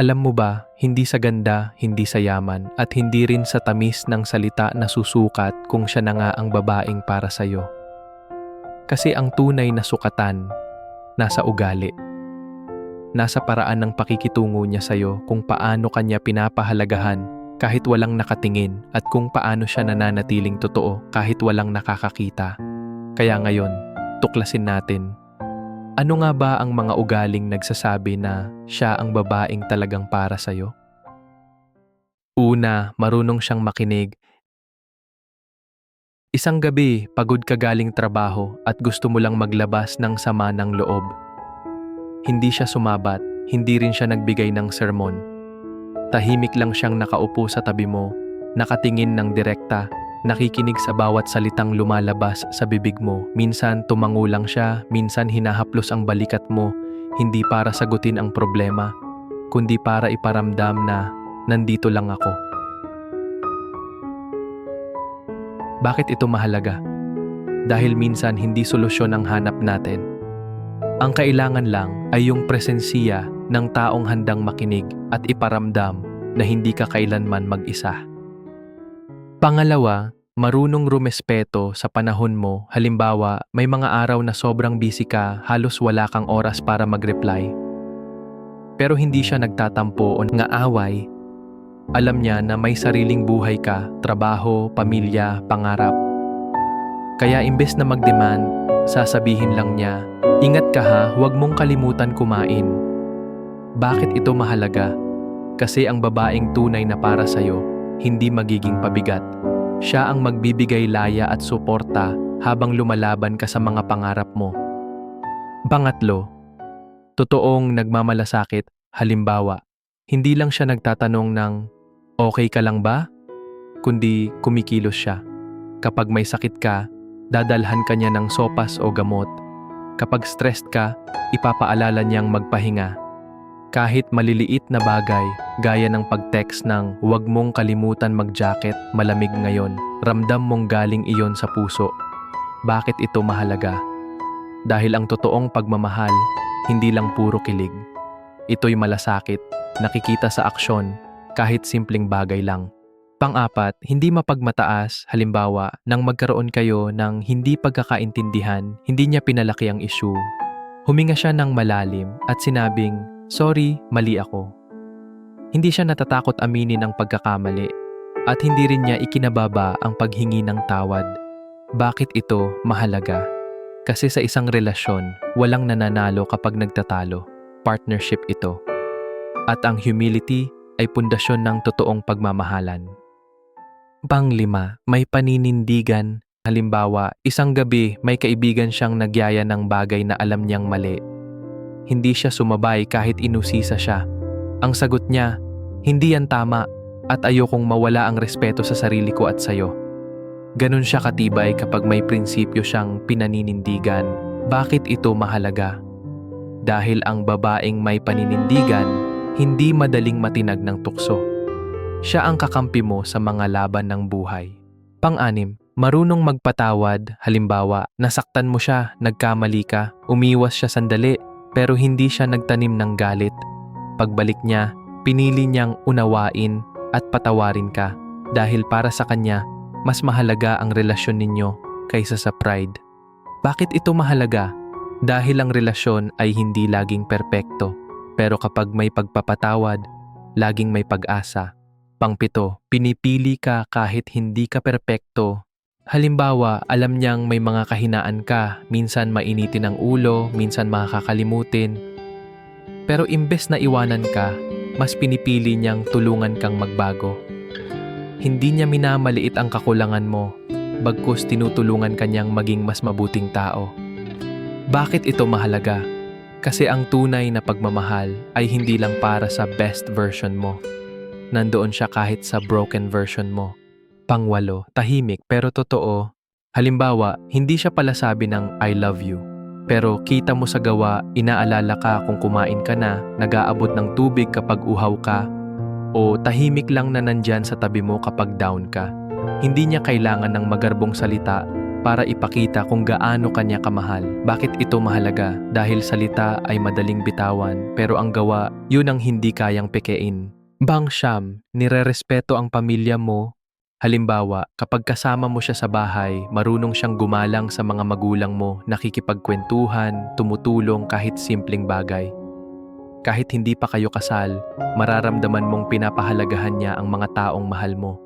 Alam mo ba, hindi sa ganda, hindi sa yaman, at hindi rin sa tamis ng salita na susukat kung siya na nga ang babaeng para sa'yo. Kasi ang tunay na sukatan, nasa ugali. Nasa paraan ng pakikitungo niya sa'yo kung paano kanya pinapahalagahan kahit walang nakatingin at kung paano siya nananatiling totoo kahit walang nakakakita. Kaya ngayon, tuklasin natin ano nga ba ang mga ugaling nagsasabi na siya ang babaeng talagang para sa'yo? Una, marunong siyang makinig. Isang gabi, pagod ka galing trabaho at gusto mo lang maglabas ng sama ng loob. Hindi siya sumabat, hindi rin siya nagbigay ng sermon. Tahimik lang siyang nakaupo sa tabi mo, nakatingin ng direkta nakikinig sa bawat salitang lumalabas sa bibig mo. Minsan tumangulang siya, minsan hinahaplos ang balikat mo, hindi para sagutin ang problema, kundi para iparamdam na nandito lang ako. Bakit ito mahalaga? Dahil minsan hindi solusyon ang hanap natin. Ang kailangan lang ay yung presensiya ng taong handang makinig at iparamdam na hindi ka kailanman mag-isa. Pangalawa, marunong rumespeto sa panahon mo. Halimbawa, may mga araw na sobrang busy ka, halos wala kang oras para mag-reply. Pero hindi siya nagtatampo o nga away. Alam niya na may sariling buhay ka, trabaho, pamilya, pangarap. Kaya imbes na mag-demand, sasabihin lang niya, Ingat ka ha, huwag mong kalimutan kumain. Bakit ito mahalaga? Kasi ang babaeng tunay na para sa'yo, hindi magiging pabigat. Siya ang magbibigay laya at suporta habang lumalaban ka sa mga pangarap mo. Pangatlo, totoong nagmamalasakit, halimbawa, hindi lang siya nagtatanong ng okay ka lang ba? Kundi kumikilos siya. Kapag may sakit ka, dadalhan ka niya ng sopas o gamot. Kapag stressed ka, ipapaalala niyang magpahinga kahit maliliit na bagay, gaya ng pag-text ng huwag mong kalimutan mag-jacket, malamig ngayon, ramdam mong galing iyon sa puso. Bakit ito mahalaga? Dahil ang totoong pagmamahal, hindi lang puro kilig. Ito'y malasakit, nakikita sa aksyon, kahit simpleng bagay lang. Pang-apat, hindi mapagmataas, halimbawa, nang magkaroon kayo ng hindi pagkakaintindihan, hindi niya pinalaki ang issue. Huminga siya ng malalim at sinabing, Sorry, mali ako. Hindi siya natatakot aminin ang pagkakamali at hindi rin niya ikinababa ang paghingi ng tawad. Bakit ito mahalaga? Kasi sa isang relasyon, walang nananalo kapag nagtatalo. Partnership ito. At ang humility ay pundasyon ng totoong pagmamahalan. Panglima, may paninindigan. Halimbawa, isang gabi may kaibigan siyang nagyaya ng bagay na alam niyang mali hindi siya sumabay kahit inusisa siya. Ang sagot niya, hindi yan tama at ayokong mawala ang respeto sa sarili ko at sayo. Ganon siya katibay kapag may prinsipyo siyang pinaninindigan. Bakit ito mahalaga? Dahil ang babaeng may paninindigan, hindi madaling matinag ng tukso. Siya ang kakampi mo sa mga laban ng buhay. Pang-anim, marunong magpatawad, halimbawa, nasaktan mo siya, nagkamali ka, umiwas siya sandali, pero hindi siya nagtanim ng galit. Pagbalik niya, pinili niyang unawain at patawarin ka dahil para sa kanya, mas mahalaga ang relasyon ninyo kaysa sa pride. Bakit ito mahalaga? Dahil ang relasyon ay hindi laging perpekto, pero kapag may pagpapatawad, laging may pag-asa. Pangpito, pinipili ka kahit hindi ka perpekto Halimbawa, alam niyang may mga kahinaan ka, minsan mainitin ang ulo, minsan makakalimutin. Pero imbes na iwanan ka, mas pinipili niyang tulungan kang magbago. Hindi niya minamaliit ang kakulangan mo, bagkus tinutulungan kanyang maging mas mabuting tao. Bakit ito mahalaga? Kasi ang tunay na pagmamahal ay hindi lang para sa best version mo. Nandoon siya kahit sa broken version mo. Pangwalo, tahimik pero totoo. Halimbawa, hindi siya pala sabi ng I love you. Pero kita mo sa gawa, inaalala ka kung kumain ka na, nag-aabot ng tubig kapag uhaw ka, o tahimik lang na nandyan sa tabi mo kapag down ka. Hindi niya kailangan ng magarbong salita, para ipakita kung gaano kanya kamahal. Bakit ito mahalaga? Dahil salita ay madaling bitawan, pero ang gawa, yun ang hindi kayang pekein. Bang Siyam, nirerespeto ang pamilya mo. Halimbawa, kapag kasama mo siya sa bahay, marunong siyang gumalang sa mga magulang mo, nakikipagkwentuhan, tumutulong kahit simpleng bagay. Kahit hindi pa kayo kasal, mararamdaman mong pinapahalagahan niya ang mga taong mahal mo.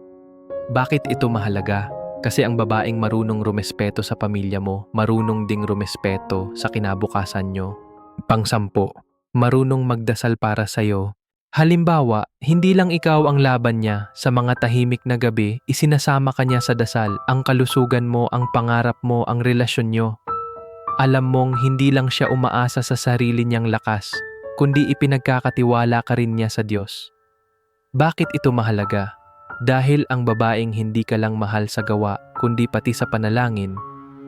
Bakit ito mahalaga? Kasi ang babaeng marunong rumespeto sa pamilya mo, marunong ding rumespeto sa kinabukasan nyo. Pangsampo, marunong magdasal para sa'yo. Halimbawa, hindi lang ikaw ang laban niya. Sa mga tahimik na gabi, isinasama ka niya sa dasal. Ang kalusugan mo, ang pangarap mo, ang relasyon nyo. Alam mong hindi lang siya umaasa sa sarili niyang lakas, kundi ipinagkakatiwala ka rin niya sa Diyos. Bakit ito mahalaga? Dahil ang babaeng hindi ka lang mahal sa gawa, kundi pati sa panalangin,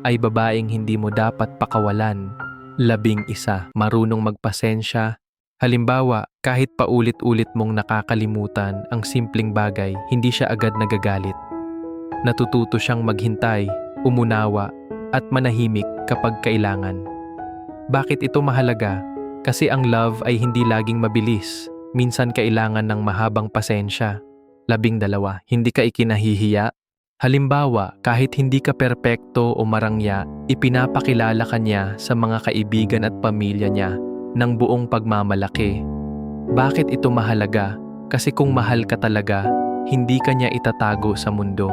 ay babaeng hindi mo dapat pakawalan. Labing isa, marunong magpasensya. Halimbawa, kahit paulit-ulit mong nakakalimutan ang simpleng bagay, hindi siya agad nagagalit. Natututo siyang maghintay, umunawa, at manahimik kapag kailangan. Bakit ito mahalaga? Kasi ang love ay hindi laging mabilis. Minsan kailangan ng mahabang pasensya. Labing dalawa, hindi ka ikinahihiya. Halimbawa, kahit hindi ka perpekto o marangya, ipinapakilala ka niya sa mga kaibigan at pamilya niya ng buong pagmamalaki. Bakit ito mahalaga? Kasi kung mahal ka talaga, hindi ka niya itatago sa mundo.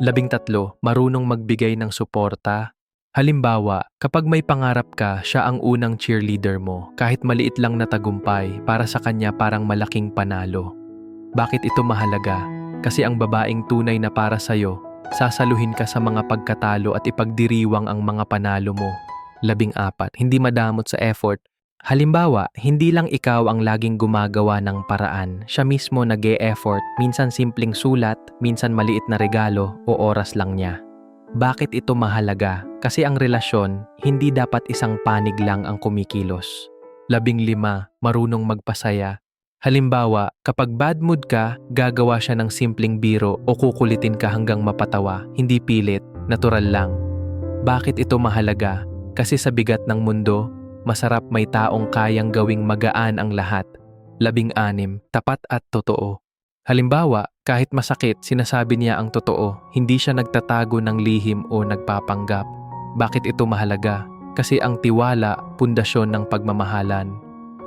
Labing tatlo, marunong magbigay ng suporta. Halimbawa, kapag may pangarap ka, siya ang unang cheerleader mo. Kahit maliit lang na tagumpay, para sa kanya parang malaking panalo. Bakit ito mahalaga? Kasi ang babaeng tunay na para sa'yo, sasaluhin ka sa mga pagkatalo at ipagdiriwang ang mga panalo mo. Labing apat, hindi madamot sa effort. Halimbawa, hindi lang ikaw ang laging gumagawa ng paraan. Siya mismo nag effort minsan simpleng sulat, minsan maliit na regalo o oras lang niya. Bakit ito mahalaga? Kasi ang relasyon, hindi dapat isang panig lang ang kumikilos. Labing lima, marunong magpasaya. Halimbawa, kapag bad mood ka, gagawa siya ng simpleng biro o kukulitin ka hanggang mapatawa, hindi pilit, natural lang. Bakit ito mahalaga? Kasi sa bigat ng mundo, masarap may taong kayang gawing magaan ang lahat. Labing anim, tapat at totoo. Halimbawa, kahit masakit, sinasabi niya ang totoo, hindi siya nagtatago ng lihim o nagpapanggap. Bakit ito mahalaga? Kasi ang tiwala, pundasyon ng pagmamahalan.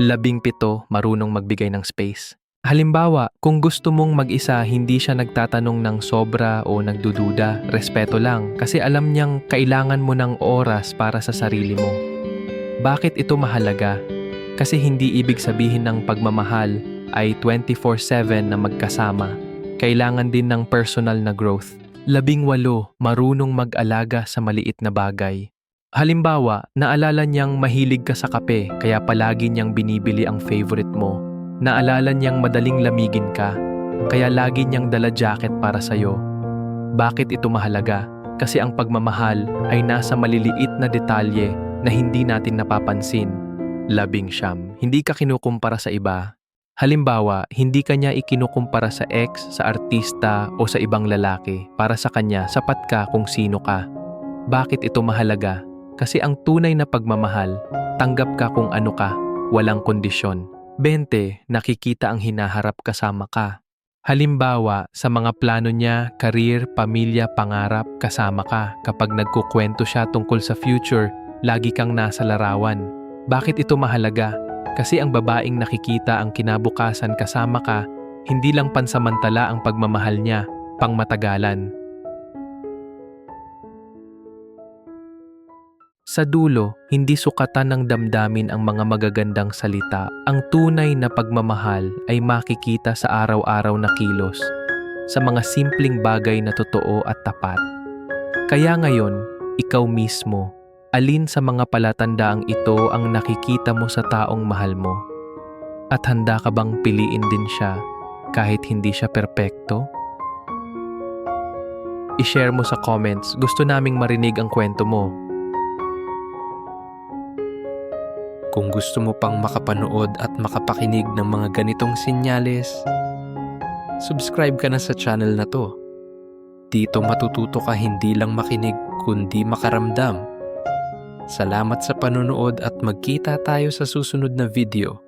Labing pito, marunong magbigay ng space. Halimbawa, kung gusto mong mag-isa, hindi siya nagtatanong ng sobra o nagdududa, respeto lang kasi alam niyang kailangan mo ng oras para sa sarili mo. Bakit ito mahalaga? Kasi hindi ibig sabihin ng pagmamahal ay 24-7 na magkasama. Kailangan din ng personal na growth. Labing walo, marunong mag-alaga sa maliit na bagay. Halimbawa, naalala niyang mahilig ka sa kape kaya palagi niyang binibili ang favorite mo. Naalala niyang madaling lamigin ka kaya lagi niyang dala jacket para sa'yo. Bakit ito mahalaga? Kasi ang pagmamahal ay nasa maliliit na detalye na hindi natin napapansin. Labing siyam, hindi ka kinukumpara sa iba. Halimbawa, hindi ka niya ikinukumpara sa ex, sa artista o sa ibang lalaki. Para sa kanya, sapat ka kung sino ka. Bakit ito mahalaga? Kasi ang tunay na pagmamahal, tanggap ka kung ano ka, walang kondisyon. 20. Nakikita ang hinaharap kasama ka. Halimbawa, sa mga plano niya, career, pamilya, pangarap, kasama ka. Kapag nagkukwento siya tungkol sa future, lagi kang nasa larawan. Bakit ito mahalaga? Kasi ang babaeng nakikita ang kinabukasan kasama ka, hindi lang pansamantala ang pagmamahal niya, pangmatagalan. Sa dulo, hindi sukatan ng damdamin ang mga magagandang salita. Ang tunay na pagmamahal ay makikita sa araw-araw na kilos, sa mga simpleng bagay na totoo at tapat. Kaya ngayon, ikaw mismo, alin sa mga palatandaang ito ang nakikita mo sa taong mahal mo? At handa ka bang piliin din siya kahit hindi siya perpekto? I-share mo sa comments, gusto naming marinig ang kwento mo. Kung gusto mo pang makapanood at makapakinig ng mga ganitong sinyales, subscribe ka na sa channel na to Dito matututo ka hindi lang makinig kundi makaramdam. Salamat sa panonood at magkita tayo sa susunod na video.